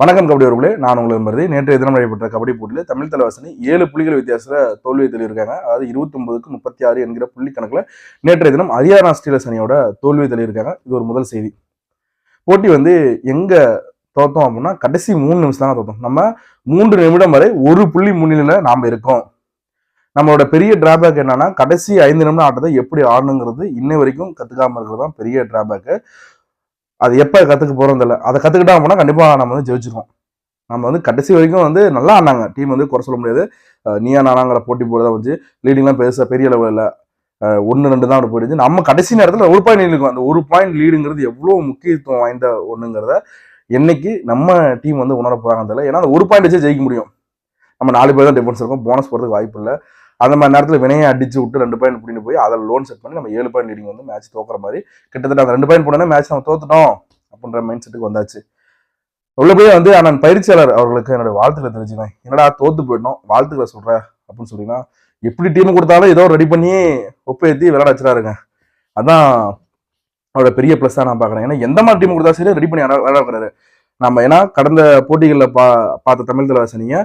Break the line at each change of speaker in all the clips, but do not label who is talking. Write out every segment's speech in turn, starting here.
வணக்கம் கபடி அவர்களே நான் உங்களுக்கு மருதி நேற்றைய தினம் நடைபெற்ற கபடி போட்டியில் தமிழ் தலைவாசனி ஏழு புள்ளிகள் வித்தியாசத்தில் தோல்வியை தெளிவிருக்காங்க அதாவது இருபத்தொன்பதுக்கு முப்பத்தி ஆறு என்கிற புள்ளி கணக்கில் நேற்றைய தினம் ஹரியானா ஸ்டீலர்ஸ் அணியோட தோல்வியை தெளிவிருக்காங்க இது ஒரு முதல் செய்தி. போட்டி வந்து எங்க தோத்தோம் அப்படின்னா கடைசி மூணு நிமிஷம் தான் தோத்தோம். நம்ம மூன்று நிமிடம் வரை ஒரு புள்ளி முன்னிலையில் நாம இருக்கோம். நம்மளோட பெரிய டிராபேக் என்னன்னா கடைசி ஐந்து நிமிடம் ஆட்டத்தை எப்படி ஆடணுங்கிறது இன்னை வரைக்கும் கத்துக்காம இருக்கிறது தான் பெரிய டிராபேக்கு அது எப்போ கற்றுக்க போகிறோம் தெரியல. அதை கற்றுக்கிட்டா அப்படின்னா கண்டிப்பாக நம்ம வந்து ஜெயிச்சிருவோம். நம்ம வந்து கடைசி வரைக்கும் வந்து நல்லா ஆனாங்க டீம் வந்து குறை சொல்ல முடியாது. நீயா நானாங்கிற போட்டி போட தான் வந்து லீடிங்லாம் பெருசாக பெரிய லெவலில் ஒன்று ரெண்டு தான் அப்படி போயிடுச்சு நம்ம கடைசி நேரத்தில் ஒரு பாயிண்ட் இருக்கும் அந்த ஒரு பாயிண்ட் லீடுங்கிறது எவ்வளோ முக்கியத்துவம் வாய்ந்த ஒன்றுங்கிறத என்னைக்கு நம்ம டீம் வந்து உணர போகிறாங்க தெரியல. ஏன்னா அந்த ஒரு பாயிண்ட் வச்சு ஜெயிக்க முடியும். நம்ம நாலு பேர் தான் டிஃபரன்ஸ் இருக்கும். போனஸ் போகிறதுக்கு வாய்ப்பு இல்லை. அந்த மாதிரி நேரத்தில் வினையை அடிச்சு விட்டு ரெண்டு பாயிண்ட் பிடின்னு போய் அதில் லோன் செட் பண்ணி நம்ம ஏழு பாயிண்ட் லீடிங் வந்து மேட்ச் தோக்குற மாதிரி கிட்டத்தட்ட அந்த ரெண்டு பாயிண்ட் போனோன்னா மேட்ச் நம்ம தோத்துட்டோம் அப்படின்ற மைண்ட் செட்டுக்கு வந்தாச்சு. உள்ளபடியே வந்து நான் பயிற்சியாளர் அவர்களுக்கு என்னோட வாழ்த்துக்களை தெரிஞ்சுக்கிறேன் என்னடா தோத்து போயிடணும் வாழ்த்துக்களை சொல்றேன் அப்படின்னு சொல்லிங்கன்னா எப்படி டீம் கொடுத்தாலும் ஏதோ ரெடி பண்ணி ஒப்பேத்தி விளையாட வச்சுறாருங்க அதான் அவரோட பெரிய ப்ளஸ் தான் நான் பார்க்குறேன். ஏன்னா எந்த மாதிரி டீம் கொடுத்தா சரி ரெடி பண்ணி விளையாட விளையாட நம்ம ஏன்னா கடந்த போட்டிகளில் பா பார்த்த தமிழ் தலைவாசனிங்க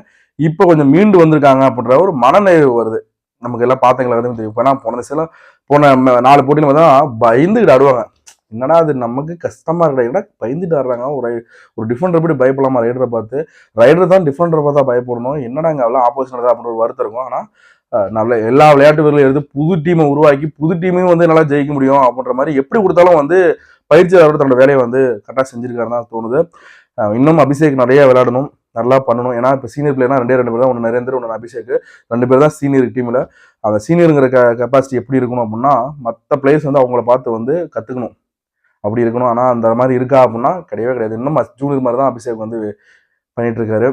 இப்போ கொஞ்சம் மீண்டு வந்திருக்காங்க அப்படின்ற ஒரு மனநிறைவு வருது. நமக்கு எல்லாம் பார்த்தங்களா வந்து தெரியும். இப்போ போன சில போன நாலு போட்டியில் பார்த்தா பயந்துக்கிட்டு ஆடுவாங்க. என்னடா அது நமக்கு கஷ்டமா இருக்கிற இடம் பயந்துட்டு ஆடுறாங்க. ஒரு ஒரு டிஃபெண்டர் எப்படி பயப்படலாமா? ரைடரை பார்த்து. ரைடர் தான் டிஃபெண்டரை பார்த்தா பயப்படணும். என்னடா இங்கே அவ்வளோ ஆப்போசிட் அப்படின்ற ஒரு வருத்தம் இருக்கும். ஆனால் நல்ல எல்லா விளையாட்டு வீரர்களும் எடுத்து புது டீமை உருவாக்கி புது டீமையும் வந்து நல்லா ஜெயிக்க முடியும் அப்படின்ற மாதிரி எப்படி கொடுத்தாலும் வந்து பயிற்சியாளர் தன்னோட வேலையை வந்து கரெக்டாக செஞ்சிருக்காருன்னு தான் தோணுது. இன்னும் அபிஷேக் நிறைய விளையாடணும். நல்லா பண்ணணும். ஏன்னா இப்போ சீனியர் பிளேயர்னா ரெண்டே ரெண்டு பேர் தான் ஒன்று நரேந்திர ஒன்று அபிஷேக் ரெண்டு பேர் தான் சீனியர் டீமில் அந்த சீனியருங்கிற க கெப்பாசிட்டி எப்படி இருக்கணும் அப்படின்னா மற்ற பிளேயர்ஸ் வந்து அவங்கள பார்த்து வந்து கற்றுக்கணும் அப்படி இருக்கணும். ஆனால் அந்த மாதிரி இருக்கா அப்படின்னா கிடையவே கிடையாது. இன்னும் ஜூனியர் மாதிரி தான் அபிஷேக் வந்து பண்ணிட்டு இருக்காரு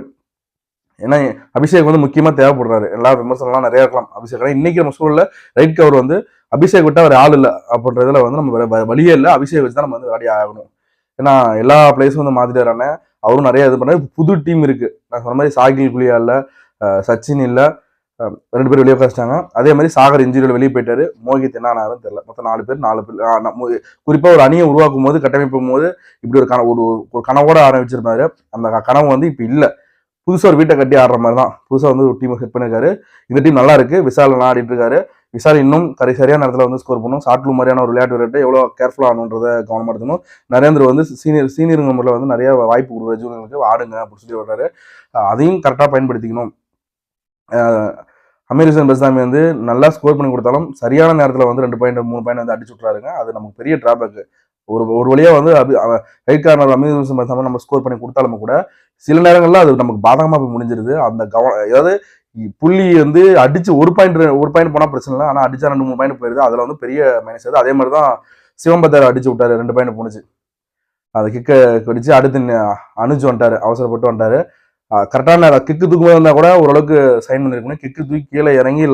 ஏன்னா அபிஷேக் வந்து முக்கியமாக தேவைப்படுறாரு. எல்லா விமர்சனம்லாம் நிறையா இருக்கலாம். அபிஷேக் ஆனால் இன்னைக்கு நம்ம சூழலில் ரைட் கவர் வந்து அபிஷேக் விட்டா வேற ஆள் இல்லை அப்படின்றதுல வந்து நம்ம வ- வழியே இல்லை. அபிஷேக் வச்சு தான் நம்ம வந்து விளையாடி ஆகணும். ஏன்னா எல்லா பிளேஸும் வந்து மாத்திட்டாரானே அவரும் நிறைய இது பண்ணாரு. புது டீம் இருக்கு. நான் சொன்ன மாதிரி சாகில் குலியா இல்லை சச்சின் இல்லை ரெண்டு பேர் வெளியே உட்காந்துட்டாங்க அதே மாதிரி சாகர் இன்ஜுரியில் வெளியே போயிட்டாரு. மோகித் என்ன ஆனாரும் தெரியல. மொத்தம் நாலு பேர் நாலு பேர் நம்ம குறிப்பா ஒரு அணியை உருவாக்கும் போது கட்டமைப்பும் போது இப்படி ஒரு கன ஒரு ஒரு கனவோட ஆரம்பிச்சிருந்தாரு அந்த க- கனவு வந்து இப்போ இல்ல. புதுசாக ஒரு வீட்டை கட்டி ஆடுற மாதிரி தான் புதுசாக வந்து ஒரு டீம் செட் பண்ணியிருக்காரு இந்த டீம் நல்லா இருக்கு. விசால் ஆடிட்டு இருக்காரு. விசால் இன்னும் கரை சரியான நேரத்தில் வந்து ஸ்கோர் பண்ணும் சாட்லு மாதிரியான ஒரு விளையாட்டு விளையாட்டு எவ்வளோ கேர்ஃபுல்லாக ஆகணுன்றதை கவனமாக எடுக்கணும் நரேந்திர வந்து சீனியர் சீனியருங்க முறையில் வந்து நிறைய வாய்ப்பு கொடுக்குற ஜூனியர்களுக்கு ஆடுங்க அப்படின்னு சொல்லி வர்றாரு அதையும் கரெக்டாக பயன்படுத்திக்கணும். அமீர்சன் பெஸ்தாமி வந்து நல்லா ஸ்கோர் பண்ணி கொடுத்தாலும் சரியான நேரத்தில் வந்து ரெண்டு பாயிண்ட் மூணு பாயிண்ட் வந்து அடிச்சு விட்றாருங்க அது நமக்கு பெரிய டிராபேக் ஒரு ஒரு வழியாக வந்து Abhi right corner Amir Bestami நம்ம ஸ்கோர் பண்ணி கொடுத்தாலும் கூட சில நேரங்களில் அது நமக்கு பாதகமாக போய் முடிஞ்சிருது. அந்த கவனம் அதாவது புள்ளி வந்து அடிச்சு ஒரு பாயிண்ட் ஒரு பாயிண்ட் போனால் பிரச்சனை இல்லை. ஆனால் அடிச்சா ரெண்டு மூணு பாயிண்ட் போயிருது. அதில் வந்து பெரிய மைனஸ் ஆகுது அதே மாதிரி தான் சிவம்பத்தார் அடிச்சு விட்டாரு. ரெண்டு பாயிண்ட் போணுச்சு. அது கிக்க கடிச்சு அடுத்து ந- அனுஜ் வந்துட்டாரு. அவசரப்பட்டு வந்துட்டாரு. கரெக்டான கிக்கு தூக்கும்போது இருந்தால் கூட ஓரளவுக்கு சைன் பண்ணிருக்கணும். கிக்கு தூக்கி கீழே இறங்கி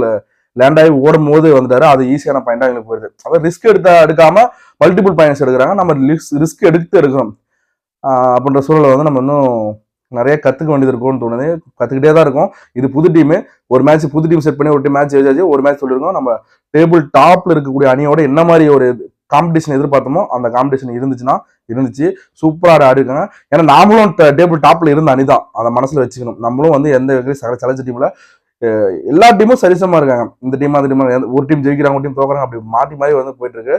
லேண்ட் ஆகி ஓடும் போது வந்துட்டாரு. அது ஈஸியான பாயிண்டா எங்களுக்கு போயிருது. அப்போ ரிஸ்க் எடுத்த எடுக்காம மல்டிபிள் பாயிண்ட்ஸ் எடுக்கிறாங்க. நம்ம ரிஸ்க் எடுத்து எடுக்கணும். அப்படின்ற சூழலை வந்து நம்ம இன்னும் நிறைய கற்றுக்க வேண்டியது இருக்கும்னு தோணுது. கற்றுக்கிட்டே தான் இருக்கும். இது புது டீமு ஒரு மேட்ச் புது டீம் செட் பண்ணி ஒரு டீம் மேட்ச் எழுதாச்சு ஒரு மேட்ச் சொல்லியிருக்கோம். நம்ம டேபிள் டாப்பில் இருக்கக்கூடிய அணியோட என்ன மாதிரி ஒரு காம்படிஷன் எதிர்பார்த்தோமோ அந்த காம்படிஷன் இருந்துச்சுன்னா இருந்துச்சு. சூப்பராக ஆடி இருக்காங்க. ஏன்னா நாமளும் டேபிள் டாப்பில் இருந்த அணி தான். அதை மனசில் வச்சுக்கணும். நம்மளும் வந்து எந்த சலச்ச சல எல்லா டீமும் சரிசமாக இருக்காங்க. இந்த டீம் அந்த டீம் ஒரு டீம் ஜெயிக்கிறாங்க ஒரு டீம் தோக்குறாங்க அப்படி மாற்றி மாதிரி வந்து போயிட்டு இருக்கு.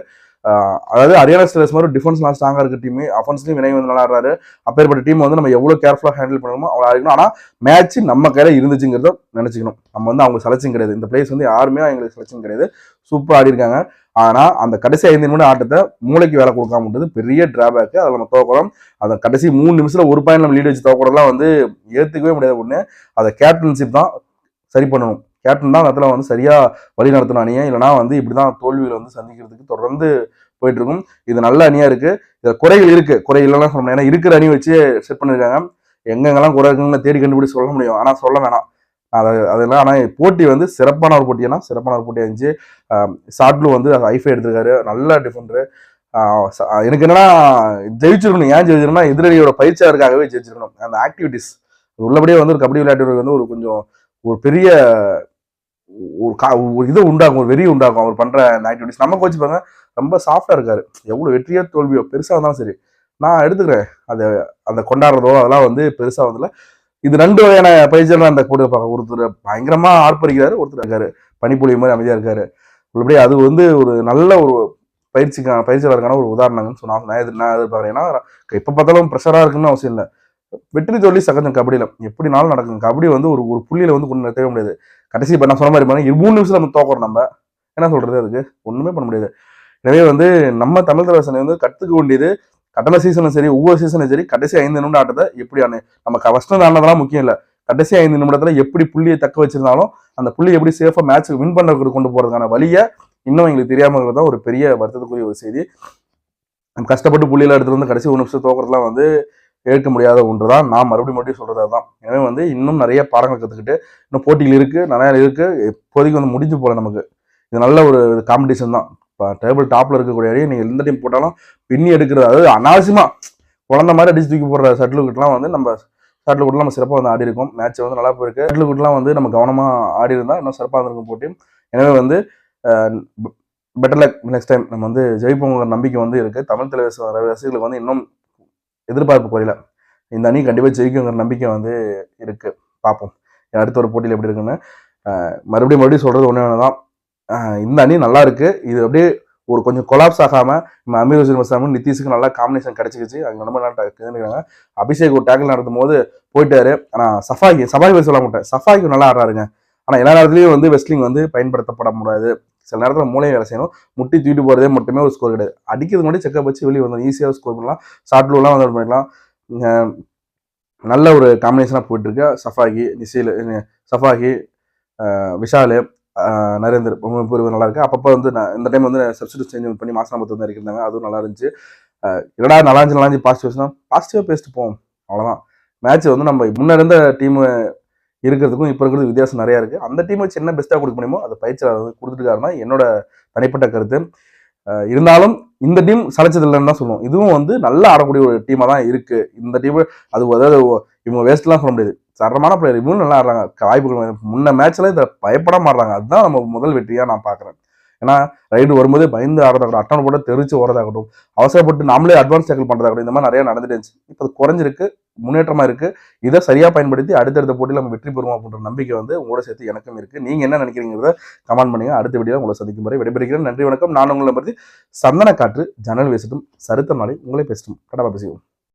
அதாவது ஹரியானா ஸ்டேஸ் மாதிரி டிஃபன்ஸ்லாம் ஸ்ட்ராங்காக இருக்க டீம் அஃபென்ஸ்லையும் வினய் வந்து நல்லா அப்பேற்பட்ட டீம் வந்து நம்ம எவ்வளோ கேர்ஃபுல்லாக ஹேண்டில் பண்ணணுமோ அவ்வளோ இருக்கணும். ஆனால் மேட்ச் நம்ம கையில் இருந்துச்சுங்கிறத நினச்சிக்கணும். நம்ம வந்து அவங்க செலக்ஷன் கிடையாது. இந்த பிளேஸ் வந்து யாருமே எங்களுக்கு செலக்ஷன் கிடையாது. சூப்பராக ஆடி இருக்காங்க. அந்த கடைசி ஐந்து நிமிடம் ஆட்டத்தை மூளைக்கு வேலை கொடுக்காமன்றது பெரிய டிராபேக்கு அதில் நம்ம தோக்கிறோம் அந்த கடைசி மூணு நிமிஷத்தில் ஒரு பாயிண்ட் நம்ம லீட் வச்சு தோக்கிறதெல்லாம் வந்து ஏற்றுக்கவே முடியாது ஒன்று அதை கேப்டன்ஷிப் தான் சரி பண்ணணும். கேப்டன் தான் அந்த இடத்துல வந்து சரியாக வழி நடத்தணும் அணியை. இல்லைனா வந்து இப்படிதான் தோல்வியில் வந்து சந்திக்கிறதுக்கு தொடர்ந்து போயிட்டு இருக்கும் இது நல்ல அணியாக இருக்குது இதில் குறைகள் இருக்குது குறை இல்லைன்னா சொல்ல முடியும் ஏன்னா இருக்கிற அணி வச்சு செட் பண்ணியிருக்காங்க எங்கெங்கெல்லாம் குறை இருக்குன்னு தேடி கண்டுபிடிச்சு சொல்ல முடியும். ஆனால் சொல்ல வேணாம். அது அதெல்லாம் ஆனால் போட்டி வந்து சிறப்பான ஒரு போட்டினா சிறப்பான ஒரு போட்டி இருந்துச்சு ஷாட்லு வந்து ஐஃபை எடுத்திருக்காரு. நல்ல டிஃபெண்டரு எனக்கு என்னன்னா ஜெயிச்சிருக்கணும். ஏன் ஜெயிச்சிருக்கணும்னா எதிரணியோட பயிற்சியாளருக்காகவே ஜெயிச்சிருக்கணும். அந்த ஆக்டிவிட்டிஸ் உள்ளபடியே வந்து ஒரு கபடி விளையாட்டு வந்து ஒரு கொஞ்சம் ஒரு பெரிய ஒரு கா- ஒரு இது உண்டாகும் ஒரு வெறி உண்டாகும். அவர் பண்ற அந்த ஆக்டிவிட்டிஸ் நம்ம கோச்சு பாருங்க ரொம்ப சாஃப்டா இருக்காரு. எவ்வளவு வெற்றியோ தோல்வியோ பெருசா இருந்தாலும் சரி. நான் எடுத்துக்கிறேன். அதை அந்த கொண்டாடுறதோ அதெல்லாம் வந்து பெருசா வந்துல இது ரெண்டு வகையான பயிற்சியெல்லாம் அந்த கூட பார்க்க. ஒருத்தர் பயங்கரமா ஆர்ப்பரிக்கிறாரு ஒருத்தர் இருக்காரு. பனிப்பொழிவு மாதிரி அமைதியா இருக்காரு. உள்ளபடி அது வந்து ஒரு நல்ல ஒரு பயிற்சிக்கான பயிற்சியாளருக்கான ஒரு உதாரணங்கன்னு சொன்னாங்க நான் எது நான் எதிர்பார்க்குறேன். ஏன்னா இப்போ பார்த்தாலும் ப்ரெஷராக இருக்குன்னு அவசியம் இல்லை. வெற்றி தோல்வி சகஜம் கபடியில். எப்படினாலும் நடக்கும். கபடி வந்து ஒரு ஒரு புள்ளியில் வந்து கொண்டு நிறுத்தவே முடியாது. கடைசி இப்போ நான் சொன்ன மாதிரி பாருங்க மூணு நிமிஷம் நம்ம தோக்குறோம் நம்ம. என்ன சொல்கிறது அதுக்கு? ஒன்றுமே பண்ண முடியாது. எனவே வந்து நம்ம தமிழ் தலைவசனை வந்து கற்றுக்க வேண்டியது கடலை சீசனும் சரி ஒவ்வொரு சீசனும் சரி கடைசி ஐந்து நிமிடம் ஆட்டத்தை எப்படி ஆனு நம்ம கஷ்டம் ஆனதெல்லாம் முக்கியம் இல்லை. கடைசி ஐந்து நிமிடத்துல எப்படி புள்ளியை தக்க வச்சிருந்தாலும் அந்த புள்ளி எப்படி சேஃபா மேட்ச்சுக்கு வின் பண்ணுறதுக்கு கொண்டு போறதுக்கான வழியை இன்னும் எங்களுக்கு தெரியாம இருக்கிறது தான் ஒரு பெரிய வருத்தத்துக்குரிய ஒரு செய்தி. நம்ம கஷ்டப்பட்டு புள்ளியெல்லாம் எடுத்துட்டு வந்து கடைசி ஒரு நிமிஷம் தோக்குறதுலாம் வந்து ஏற்க முடியாத ஒன்று தான் நான் மறுபடியும் மறுபடியும் சொல்றது தான் எனவே வந்து இன்னும் நிறைய பாடங்கள் கற்றுக்கிட்டு இன்னும் போட்டிகள் இருக்குது நிறையா இருக்குது இப்போதைக்கு வந்து முடிஞ்சு போகல நமக்கு. இது நல்ல ஒரு காம்படிஷன் தான். இப்போ டேபிள் டாப்பில் இருக்கக்கூடிய அடியை நீங்கள் எந்த டைம் போட்டாலும் பின்னி எடுக்கிறது. அதாவது அனாவசியமாக குழந்த மாதிரி அடிச்சு தூக்கி போடுற சட்டிலுகுட்லாம் வந்து நம்ம ஷட்டிலுகுட்லாம் நம்ம சிறப்பாக வந்து ஆடி இருக்கும். மேட்ச் வந்து நல்லா போயிருக்கு. ஷட்டிலுகுட்லாம் வந்து நம்ம கவனமாக ஆடி இருந்தால் இன்னும் சிறப்பாக இருந்திருக்கும் போட்டி. எனவே வந்து பெட்டர் லக் நெக்ஸ்ட் டைம் நம்ம வந்து ஜெயிப்போங்கிற நம்பிக்கை வந்து இருக்குது தமிழ் தலைவர் ரசிகர்களுக்கு வந்து இன்னும் எதிர்பார்ப்பு குறையில. இந்த அணி கண்டிப்பாக ஜெயிக்குங்கிற நம்பிக்கை வந்து இருக்கு. பார்ப்போம். அடுத்த ஒரு போட்டியில் எப்படி இருக்குன்னு மறுபடியும் மறுபடியும் சொல்றது ஒன்று தான் இந்த அணி நல்லா இருக்கு. இது அப்படியே ஒரு கொஞ்சம் கொலாப்ஸ் ஆகாம நம்ம அமீர் ஹுசேன் மசாமும் நிதிஷுக்கு நல்லா காம்பினேஷன் கிடைச்சிக்கிச்சு. அங்க ரொம்ப நல்லா இருக்காங்க அபிஷேக் ஒரு டேக்கிள் நடத்தும் போது போயிட்டாரு. ஆனா சஃபாகி சஃபாகி சொல்ல மாட்டேன் சஃபாகி நல்லா ஆடுறாருங்க. ஆனா எல்லா நேரத்துலயும் வந்து வெஸ்லிங் வந்து பயன்படுத்தப்பட முடியாது. சில நேரத்தில் மூளையை வேலை செய்யணும். முட்டி தூக்கிட்டு போகிறதே மட்டுமே ஒரு ஸ்கோர் கிடையாது. அடிக்கிறது மட்டும் செக்கப் வச்சு வெளியே வந்து ஈஸியாக ஸ்கோர் பண்ணலாம். ஷார்ட்லூலாம் வந்து பண்ணிக்கலாம். நல்ல ஒரு காம்பினேஷனாக போயிட்டு இருக்கு சஃபாகி நிசீல் சஃபாகி விஷால் நரேந்தர் பூர்வம் நல்லா இருக்கு அப்பப்போ வந்து இந்த டைம் வந்து சப்ஸ்டியூட் சேஞ்ச் பண்ணி மாசாமத்து வந்து இருக்கிறாங்க அதுவும் நல்லா இருந்துச்சு. அஹ் என்னடா நல்லாஞ்சு நல்லாஞ்சு பாசிட்டிவ்ஸ்னா பாசிட்டிவாக பேசிட்டு போவோம். அவ்வளோதான் மேட்ச் வந்து நம்ம முன்னே இருந்த டீமு இருக்கிறதுக்கும் இப்போ இருக்கிறது வித்தியாசம் நிறையா இருக்குது அந்த டீம் வச்சு என்ன பெஸ்ட்டாக கொடுக்க முடியுமோ அதை பயிற்சியாளர் வந்து கொடுத்துருக்காருன்னா என்னோட தனிப்பட்ட கருத்து. இருந்தாலும் இந்த டீம் சளைச்சது இல்லைன்னு தான் சொல்லுவோம். இதுவும் வந்து நல்லா ஆடக்கூடிய ஒரு டீமாக தான் இருக்குது இந்த டீம் அது அதாவது இவங்க வேஸ்ட்லாம் சொல்ல முடியாது. சரமான பிளேயர் இவங்களும் நல்லா ஆடுறாங்க. வாய்ப்புகள் முன்ன மேட்ச்ல இதை பயப்படாம ஆடுறாங்க. அதுதான் நம்ம முதல் வெற்றியாக நான் பார்க்குறேன். ஏன்னா ரைடு வரும்போதே பயந்து ஆடுறதாகட்டும் அட்டன் போட்டு தெரிச்சு ஓடுறதாகட்டும் அவசரப்பட்டு நாமளே அட்வான்ஸ் டேக்கிள் பண்ணுறதாகட்டும் இந்த மாதிரி நிறைய நடந்துட்டு இருந்துச்சு. இப்போ அது குறைஞ்சிருக்கு முன்னேற்றமாக இருக்கு. இதை சரியாக பயன்படுத்தி அடுத்தடுத்த போட்டியில் நம்ம வெற்றி பெறுவோம் அப்படின்ற நம்பிக்கை வந்து உங்களோட சேர்த்து எனக்கும் இருக்கு. நீங்கள் என்ன நினைக்கிறீங்கிறத கமெண்ட் பண்ணுங்க. அடுத்த வீடியோ உங்களை சந்திக்கும் வரை விடைபெறுகிறேன். நன்றி வணக்கம். நான் உங்களை பற்றி சந்தன காற்று ஜன்னல் பேசட்டும் சருத்த நாளை உங்களை பேசட்டும். கடமை பேசுவோம்